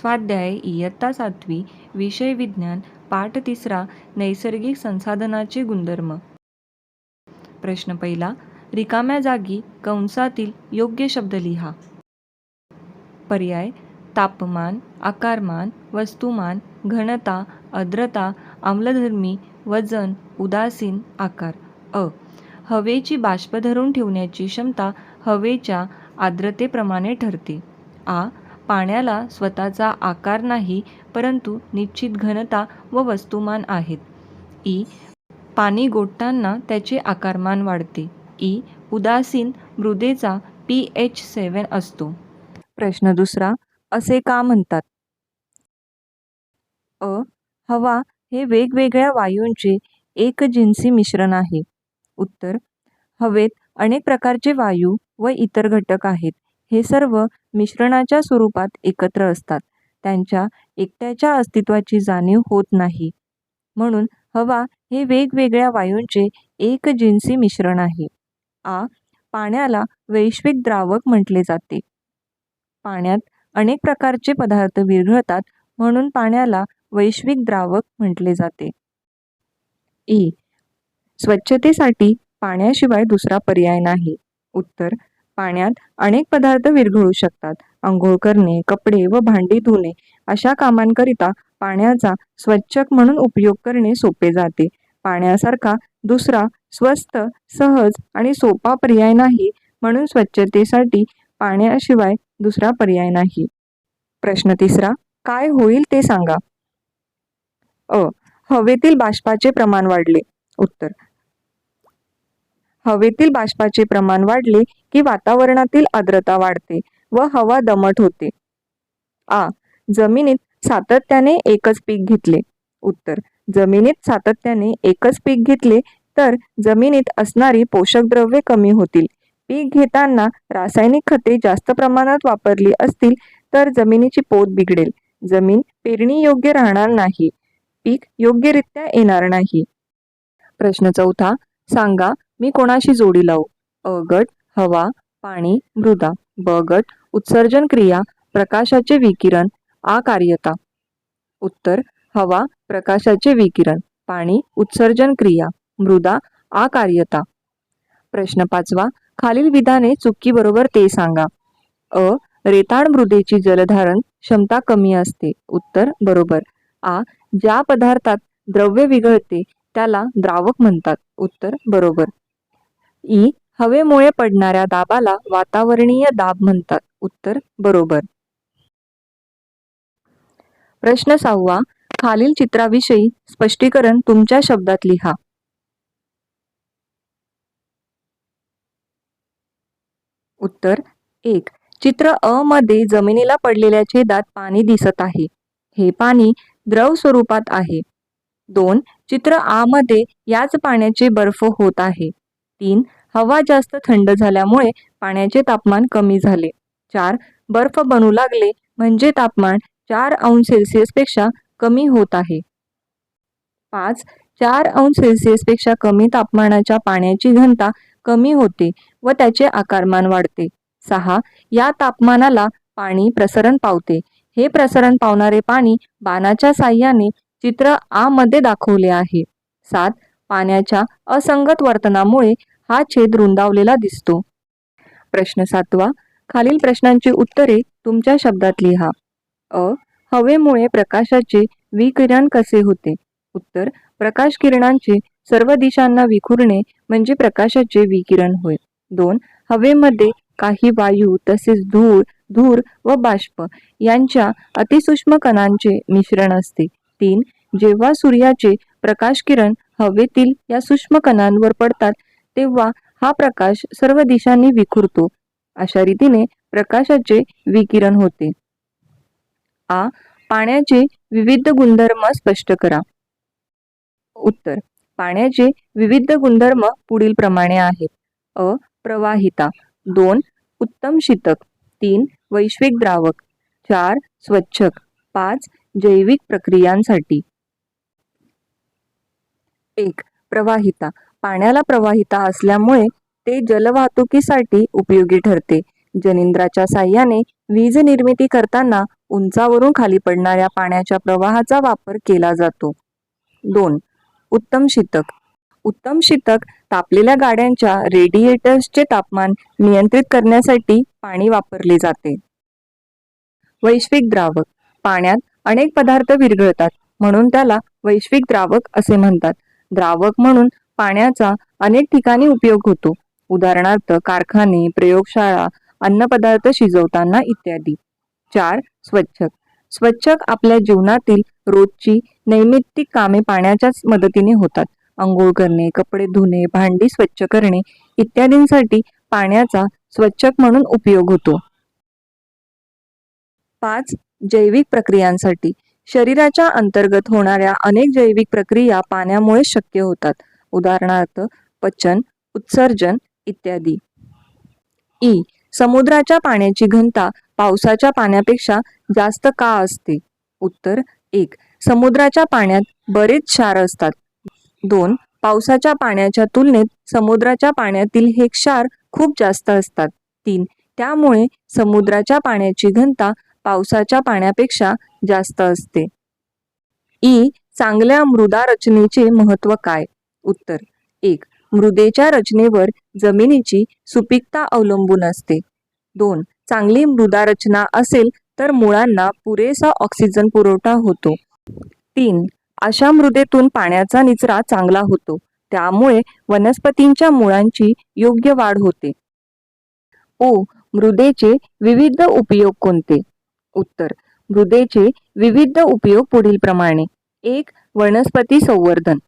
स्वाध्याय इयत्ता सातवी विषय विज्ञान पाठ तिसरा नैसर्गिक संसाधनाचे गुणधर्म. प्रश्न पहिला रिकाम्या जागी कंसातील योग्य शब्द लिहा. पर्याय तापमान आकारमान वस्तुमान घनता आर्द्रता आम्लधर्मी वजन उदासीन आकार. अ. हवेची बाष्प धरून ठेवण्याची क्षमता हवेच्या आर्द्रतेप्रमाणे ठरते. आ. पाण्याला स्वतःचा आकार नाही परंतु निश्चित घनता व वस्तुमान आहेत. ई. पाणी गोठताना त्याचे आकारमान वाढते. ई. उदासीन मृदेचा पी एच सेवन असतो. प्रश्न दुसरा असे का म्हणतात? अ. हवा हे वेगवेगळ्या वायूंचे एकजिन्सी मिश्रण आहे. उत्तर हवेत अनेक प्रकारचे वायू व इतर घटक आहेत. हे सर्व मिश्रणाच्या स्वरूपात एकत्र असतात. त्यांच्या एकट्याच्या अस्तित्वाची जाणीव होत नाही. म्हणून हवा हे वेगवेगळ्या वायूंचे एक जिन्सी मिश्रण आहे. आ पाण्याला वैश्विक द्रावक म्हटले जाते. पाण्यात अनेक प्रकारचे पदार्थ विरघळतात म्हणून पाण्याला वैश्विक द्रावक म्हटले जाते. ई स्वच्छतेसाठी पाण्याशिवाय दुसरा पर्याय नाही. उत्तर पाण्यात अनेक पदार्थ विरघळू शकतात. आंघोळ करणे कपडे व भांडी धुणे अशा कामांकरिता पाण्याचा स्वच्छक म्हणून उपयोग करणे सोपे जाते. पाण्यासारखा दुसरा स्वस्त सहज आणि सोपा पर्याय नाही म्हणून स्वच्छतेसाठी पाण्याशिवाय दुसरा पर्याय नाही. प्रश्न तिसरा काय होईल ते सांगा. अ. हवेतील बाष्पाचे प्रमाण वाढले. उत्तर. हवेतील बाष्पाचे प्रमाण वाढले की वातावरणातील आर्द्रता वाढते व हवा दमट होते. आ. जमिनीत सातत्याने एकच पीक घेतले. उत्तर. जमिनीत सातत्याने एकच पीक घेतले तर जमिनीत असणारी पोषक द्रव्ये कमी होतील. पीक घेताना रासायनिक खते जास्त प्रमाणात वापरली असतील तर जमिनीची पोत बिघडेल. जमीन पेरणी योग्य राहणार नाही. पीक योग्यरित्या येणार नाही. प्रश्न चौथा. सांगा मी कोणाशी जोडी लावू? अ. गट. हवा पाणी मृदा ब गट उत्सर्जन क्रिया प्रकाशाचे विकिरण आ कार्यता. उत्तर हवा प्रकाशाचे विकिरण पाणी उत्सर्जन क्रिया मृदा आ कार्यता. प्रश्न पाचवा खालील विधाने चुकी बरोबर ते सांगा. अ रेताड मृदेची जलधारण क्षमता कमी असते. उत्तर बरोबर. आ ज्या पदार्थात द्रव्य विघळते त्याला द्रावक म्हणतात. उत्तर बरोबर. ई हवेमुळे पडणाऱ्या दाबाला वातावरणीय दाब म्हणतात. उत्तर बरोबर. प्रश्न सहावा खालील चित्राविषयी स्पष्टीकरण तुमच्या शब्दात लिहा. उत्तर एक चित्र अ मध्ये जमिनीला पडलेल्या छेदात पाणी दिसत आहे. हे पाणी द्रव स्वरूपात आहे. दोन चित्र आ मध्ये याच पाण्याचे बर्फ होत आहे. तीन हवा जास्त थंड झाल्यामुळे पाण्याचे तापमान कमी झाले. चार बर्फ बनू लागले म्हणजे तापमान चार अंश सेल्सिअसपेक्षा कमी होत आहे. पाच चार अंश सेल्सिअसपेक्षा कमी तापमानाच्या पाण्याची घनता कमी होते व त्याचे आकारमान वाढते. सहा या तापमानाला पाणी प्रसरण पावते. हे प्रसरण पावणारे पाणी बाणाच्या साह्याने चित्र आ मध्ये दाखवले आहे. सात पाण्याच्या असंगत वर्तनामुळे हा छेद रुंदावलेला दिसतो. प्रश्न सातवा. खालील प्रश्नांची उत्तरे तुमच्या शब्दात लिहा. अ. हवेमुळे प्रकाशाचे विकिरण कसे होते? उत्तर. प्रकाश किरणांचे सर्व दिशांना विखुरणे म्हणजे प्रकाशाचे विकिरण होय. दोन. हवेमध्ये काही वायू तसेच धूळ धूर व बाष्प यांच्या अतिसूक्ष्म कणांचे मिश्रण असते. तीन. जेव्हा सूर्याचे प्रकाश किरण हवेतील या सूक्ष्म कणांवर पडतात तेव्हा हा प्रकाश सर्व दिशांनी विखुरतो. अशा रीतीने प्रकाशाचे विकिरण होते. आ. पाण्याचे विविध गुणधर्म स्पष्ट करा. उत्तर. पाण्याचे विविध गुणधर्म पुढील प्रमाणे आहेत. अ. प्रवाहिता. दोन. उत्तम शीतक. तीन. वैश्विक द्रावक. चार. स्वच्छक. पाच. जैविक प्रक्रियांसाठी. एक. प्रवाहिता. पाण्याला प्रवाहिता असल्यामुळे ते जलवाहतुकीसाठी उपयोगी ठरते. जनिंद्राच्या साह्याने वीज निर्मिती करताना उंचावरून खाली पडणाऱ्या पाण्याच्या प्रवाहाचा वापर केला जातो. दोन उत्तम शीतक. उत्तम शीतक तापलेल्या गाड्यांच्या रेडिएटर्सचे तापमान नियंत्रित करण्यासाठी पाणी वापरले जाते. वैश्विक द्रावक. पाण्यात अनेक पदार्थ विरघळतात म्हणून त्याला वैश्विक द्रावक असे म्हणतात. द्रावक म्हणून पाण्याचा अनेक ठिकाणी उपयोग होतो. उदाहरणार्थ कारखाने प्रयोगशाळा अन्नपदार्थ शिजवताना इत्यादी. चार स्वच्छक. स्वच्छक आपल्या जीवनातील रोजची नैमित्तिक कामे पाण्याच्याच मदतीने होतात. अंघोळ करणे कपडे धुणे भांडी स्वच्छ करणे इत्यादींसाठी पाण्याचा स्वच्छक म्हणून उपयोग होतो. पाच जैविक प्रक्रियांसाठी. शरीराच्या अंतर्गत होणाऱ्या अनेक जैविक प्रक्रिया पाण्यामुळे शक्य होतात. उदाहरणार्थ पचन उत्सर्जन इत्यादी. ई. समुद्राच्या पाण्याची घनता पावसाच्या पाण्यापेक्षा जास्त का असते? उत्तर एक. समुद्राच्या पाण्यात बरेच क्षार असतात. दोन. पावसाच्या पाण्याच्या तुलनेत समुद्राच्या पाण्यातील हे क्षार खूप जास्त असतात. तीन. त्यामुळे समुद्राच्या पाण्याची घनता पावसाच्या पाण्यापेक्षा जास्त असते. ई. चांगल्या मृदा रचनेचे महत्त्व काय? उत्तर. एक मृदेच्या रचनेवर जमिनीची सुपीकता अवलंबून असते. दोन चांगली मृदा रचना असेल तर मुळांना पुरेसा ऑक्सिजन पुरवठा होतो. तीन अशा मृदेतून पाण्याचा निचरा चांगला होतो. त्यामुळे वनस्पतींच्या मुळांची योग्य वाढ होते. ओ मृदेचे विविध उपयोग कोणते? उत्तर मृदेचे विविध उपयोग पुढीलप्रमाणे. एक वनस्पती संवर्धन.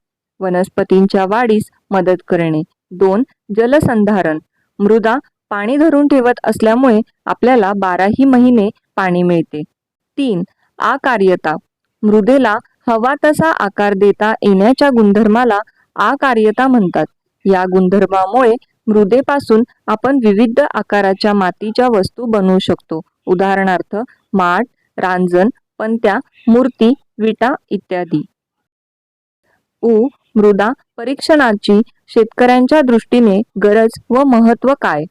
वनस्पतींच्या वाढीस मदत करणे. दोन जलसंधारण. मृदा पाणी धरून ठेवत असल्यामुळे आपल्याला बाराही महिने पाणी मिळते. तीन आकार्यता मृदेला हवा तसा आकार देता येण्याच्या गुणधर्माला आकार्यता म्हणतात. या गुणधर्मामुळे मृदेपासून आपण विविध आकाराच्या मातीच्या वस्तू बनवू शकतो. उदाहरणार्थ माठ रांजण पंत्या मूर्ती विटा इत्यादी. उ मृदा परीक्षणाची शेतकऱ्यांच्या दृष्टीने गरज व महत्त्व काय?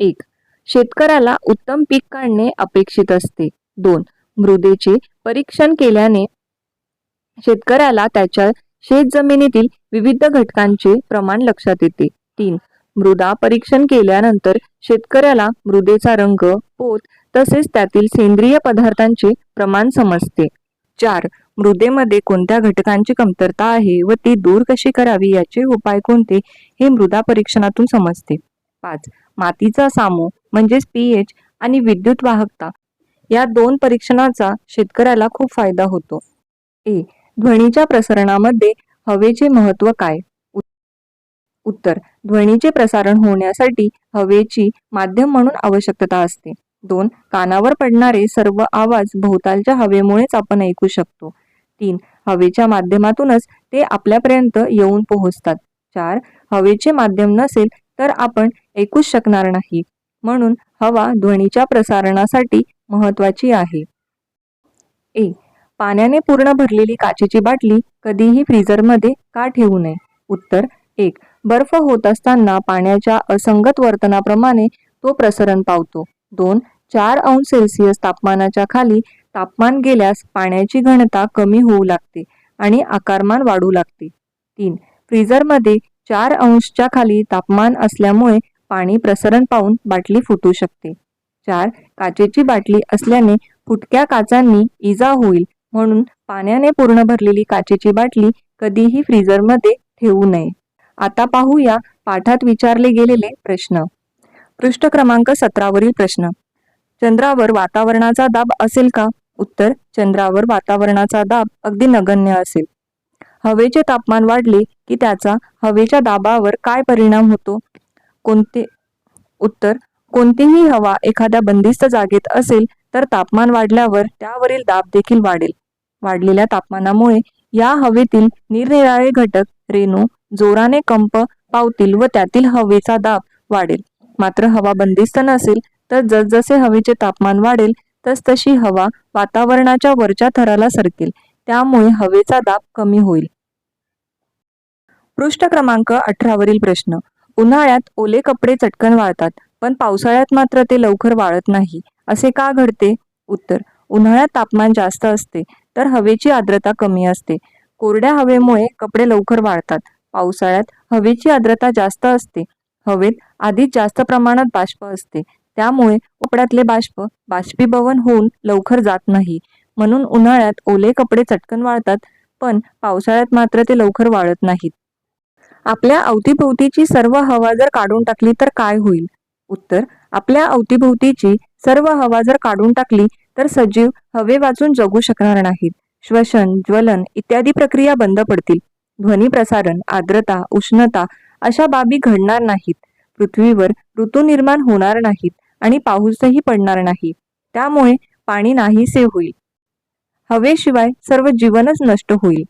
एक शेतकऱ्याला उत्तम पीक काढणे अपेक्षित असते. दोन मृदेचे परीक्षण केल्याने शेतकऱ्याला त्याच्या शेत जमिनीतील विविध घटकांचे प्रमाण लक्षात येते. तीन मृदा परीक्षण केल्यानंतर शेतकऱ्याला मृदेचा रंग पोत तसेच त्यातील सेंद्रिय पदार्थांचे प्रमाण समजते. चार मृदेमध्ये कोणत्या घटकांची कमतरता आहे व ती दूर कशी करावी याचे उपाय कोणते हे मृदा परीक्षणातून समजते. पाच. मातीचा सामो म्हणजेच पीएच आणि विद्युत वाहकता या दोन परीक्षणाचा शेतकऱ्याला खूप फायदा होतो. ए. ध्वनीच्या प्रसारणामध्ये हवेचे महत्त्व काय? उत्तर. ध्वनीचे प्रसारण होण्यासाठी हवेची माध्यम म्हणून आवश्यकता असते. दोन कानावर पडणारे सर्व आवाज भोवतालच्या हवेमुळेच आपण ऐकू शकतो. तीन हवेच्या माध्यमातूनच ते आपल्यापर्यंत येऊन पोहोचतात. चार हवेचे माध्यम नसेल तर आपण ऐकूच शकणार नाही. म्हणून हवा ध्वनीच्या प्रसारणासाठी महत्वाची आहे. ए पाण्याने पूर्ण भरलेली काचेची बाटली कधीही फ्रीजरमध्ये का ठेवू नये? उत्तर एक बर्फ होत असताना पाण्याच्या असंगत वर्तनाप्रमाणे तो प्रसरण पावतो. दोन चार अंश सेल्सिअस तापमानाच्या खाली तापमान गेल्यास पाण्याची घनता कमी होऊ लागते आणि आकारमान वाढू लागते. तीन फ्रीझरमध्ये चार अंशच्या खाली तापमान असल्यामुळे पाणी प्रसरण पाहून बाटली फुटू शकते. चार काचेची बाटली असल्याने फुटक्या काचांनी इजा होईल म्हणून पाण्याने पूर्ण भरलेली काचेची बाटली कधीही फ्रीझरमध्ये ठेवू नये. आता पाहूया पाठात विचारले गेलेले प्रश्न. पृष्ठ क्रमांक सतरावरील प्रश्न. चंद्रावर वातावरणाचा दाब असेल का? उत्तर चंद्रावर वातावरणाचा दाब अगदी नगण्य असेल. हवेचे तापमान वाढले की त्याचा हवेच्या दाबावर काय परिणाम होतो? कोणते? उत्तर कोणतीही हवा एखाद्या बंदिस्त जागेत असेल तर तापमान वाढल्यावर त्यावरील दाब देखील वाढेल. वाढलेल्या तापमानामुळे या हवेतील निरनिराळे घटक रेणू जोराने कंप पावतील व त्यातील हवेचा दाब वाढेल. मात्र हवा बंदिस्त नसेल तर जसजसे हवेचे तापमान वाढेल तसतशी हवा वातावरणाच्या वरच्या थराला सरकेल. त्यामुळे हवेचा दाब कमी होईल. पृष्ठ क्रमांक अठरावरील प्रश्न. उन्हाळ्यात ओले कपडे चटकन वाळतात पण पावसाळ्यात मात्र ते लवकर वाळत नाही. असे का घडते? उत्तर. उन्हाळ्यात तापमान जास्त असते तर हवेची आर्द्रता कमी असते. कोरड्या हवेमुळे कपडे लवकर वाळतात. पावसाळ्यात हवेची आर्द्रता जास्त असते. हवेत आधीच जास्त प्रमाणात बाष्प असते. त्यामुळे कपड्यातले बाष्प बाष्पीभवन होऊन लवकर जात नाही. म्हणून उन्हाळ्यात ओले कपडे चटकन वाळतात पण पावसाळ्यात मात्र ते लवकर वाळत नाहीत. आपल्या अवतीभोवतीची सर्व हवा जर काढून टाकली तर काय होईल? उत्तर आपल्या अवतीभोवतीची सर्व हवा जर काढून टाकली तर सजीव हवे वाचून जगू शकणार नाहीत. श्वसन ज्वलन इत्यादी प्रक्रिया बंद पडतील. ध्वनी प्रसारण आर्द्रता उष्णता अशा बाबी घडणार नाहीत. पृथ्वीवर ऋतू निर्माण होणार नाहीत आणि पाऊसही पडणार नाही. त्यामुळे पाणी नाहीसे होईल. हवेशिवाय सर्व जीवनच नष्ट होईल.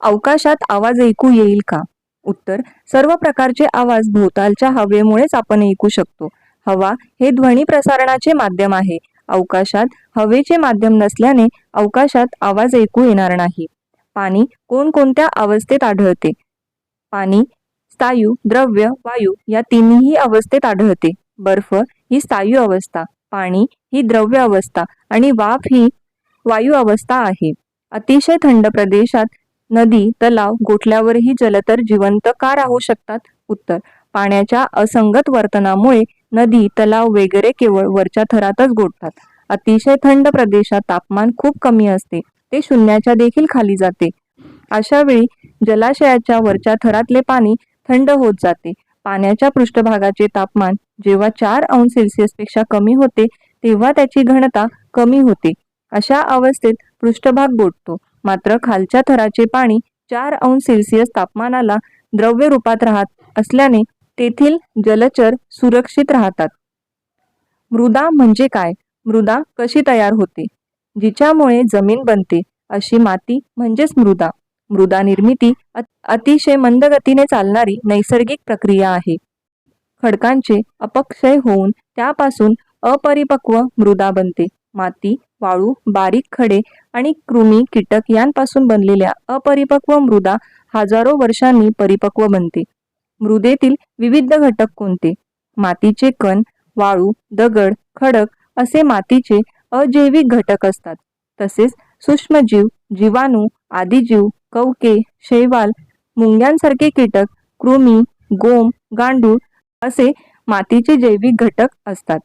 अवकाशात आवाज ऐकू येईल का? उत्तर सर्व प्रकारचे आवाज भोवतालच्या हवेमुळेच आपण ऐकू शकतो. हवा हे ध्वनी प्रसारणाचे माध्यम आहे. अवकाशात हवेचे माध्यम नसल्याने अवकाशात आवाज ऐकू येणार नाही. पाणी कोणकोणत्या अवस्थेत आढळते? पाणी स्थायू द्रव्य वायू या तिन्ही अवस्थेत आढळते. बर्फ ही स्थायू अवस्था पाणी ही द्रव्य अवस्था आणि वाफ ही वायू अवस्था आहे. अतिशय थंड प्रदेशात नदी तलाव गोठल्यावरही जलतर जिवंत का राहू शकतात? उत्तर पाण्याच्या असंगत वर्तनामुळे नदी तलाव वगैरे केवळ वरच्या थरातच गोठतात. अतिशय थंड प्रदेशात तापमान खूप कमी असते. ते शून्याच्या देखील खाली जाते. अशा वेळी जलाशयाच्या वरच्या थरातले पाणी थंड होत जाते. पाण्याच्या पृष्ठभागाचे तापमान जेव्हा चार अंश सेल्सिअसपेक्षा कमी होते तेव्हा त्याची घनता कमी होते. अशा अवस्थेत पृष्ठभाग गोठतो मात्र खालच्या थराचे पाणी चार अंश सेल्सिअस तापमानाला द्रव्य रूपात राहत असल्याने तेथील जलचर सुरक्षित राहतात. मृदा म्हणजे काय? मृदा कशी तयार होते? जिच्यामुळे जमीन बनते अशी माती म्हणजेच मृदा. मृदा निर्मिती अतिशय मंद गतीने चालणारी नैसर्गिक प्रक्रिया आहे. खडकांचे अपक्षय होऊन त्यापासून अपरिपक्व मृदा बनते. माती वाळू बारीक खडे आणि कृमी कीटक यांपासून बनलेल्या अपरिपक्व मृदा हजारो वर्षांनी परिपक्व बनते. मृदेतील विविध घटक कोणते? मातीचे कण वाळू दगड खडक असे मातीचे अजैविक घटक असतात. तसेच सूक्ष्मजीव जीवाणू आदिजीव कवके शैवाल मुंग्यांसारखे कीटक कृमी गोम गांडूळ असे मातीचे जैविक घटक असतात.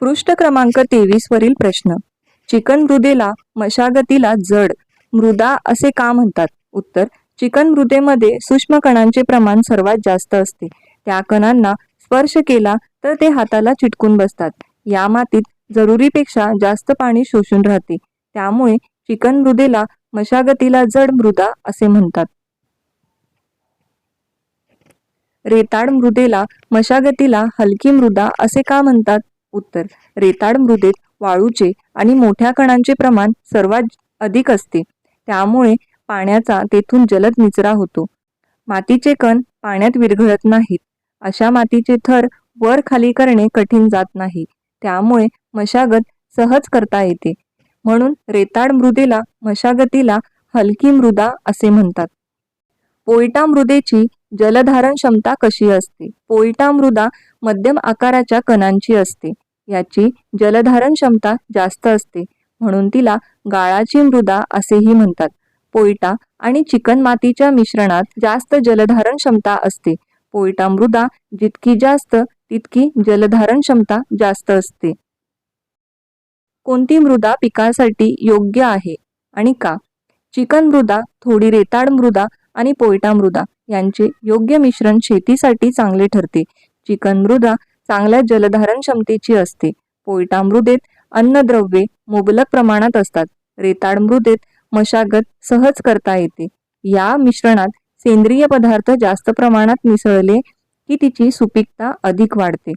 पृष्ठ क्रमांक तेवीस वरील प्रश्न. चिकन मृदेला मशागतीला जड मृदा असे का म्हणतात? उत्तर चिकन मृदेमध्ये सूक्ष्म कणांचे प्रमाण सर्वात जास्त असते. त्या कणांना स्पर्श केला तर ते हाताला चिटकून बसतात. या मातीत जरुरीपेक्षा जास्त पाणी शोषून राहते. त्यामुळे चिकन मृदेला मशागतीला जड मृदा असे म्हणतात. रेताड मृदेला मशागतीला हलकी मृदा असे का म्हणतात? उत्तर रेताड मृदेत वाळूचे आणि मोठ्या कणांचे प्रमाण सर्वात अधिक असते. त्यामुळे पाण्याचा तेथून जलद निचरा होतो. मातीचे कण पाण्यात विरघळत नाहीत. अशा मातीचे थर वर खाली करणे कठीण जात नाही. त्यामुळे मशागत सहज करता येते. म्हणून रेताड मृदेला मशागतीला हलकी मृदा असे म्हणतात. पोयटा मृदेची जलधारण क्षमता कशी असते? पोयटा मृदा मध्यम आकाराच्या कणांची असते. याची जलधारण क्षमता जास्त असते. म्हणून तिला गाळाची मृदा असेही म्हणतात. पोयटा आणि चिकणमातीच्या मिश्रणात जास्त जलधारण क्षमता असते. पोयटा मृदा जितकी जास्त तितकी जलधारण क्षमता जास्त असते. कोणती मृदा पिकासाठी योग्य आहे आणि का? चिकन मृदा थोडी रेताड मृदा आणि पोयटा मृदा यांचे योग्य मिश्रण शेतीसाठी चांगले ठरते. चिकन मृदा चांगल्या जलधारण क्षमतेची असते. पोयटा मृदेत अन्नद्रव्ये मुबलक प्रमाणात असतात. रेताड मृदेत मशागत सहज करता येते. या मिश्रणात सेंद्रिय पदार्थ जास्त प्रमाणात मिसळले की तिची सुपीकता अधिक वाढते.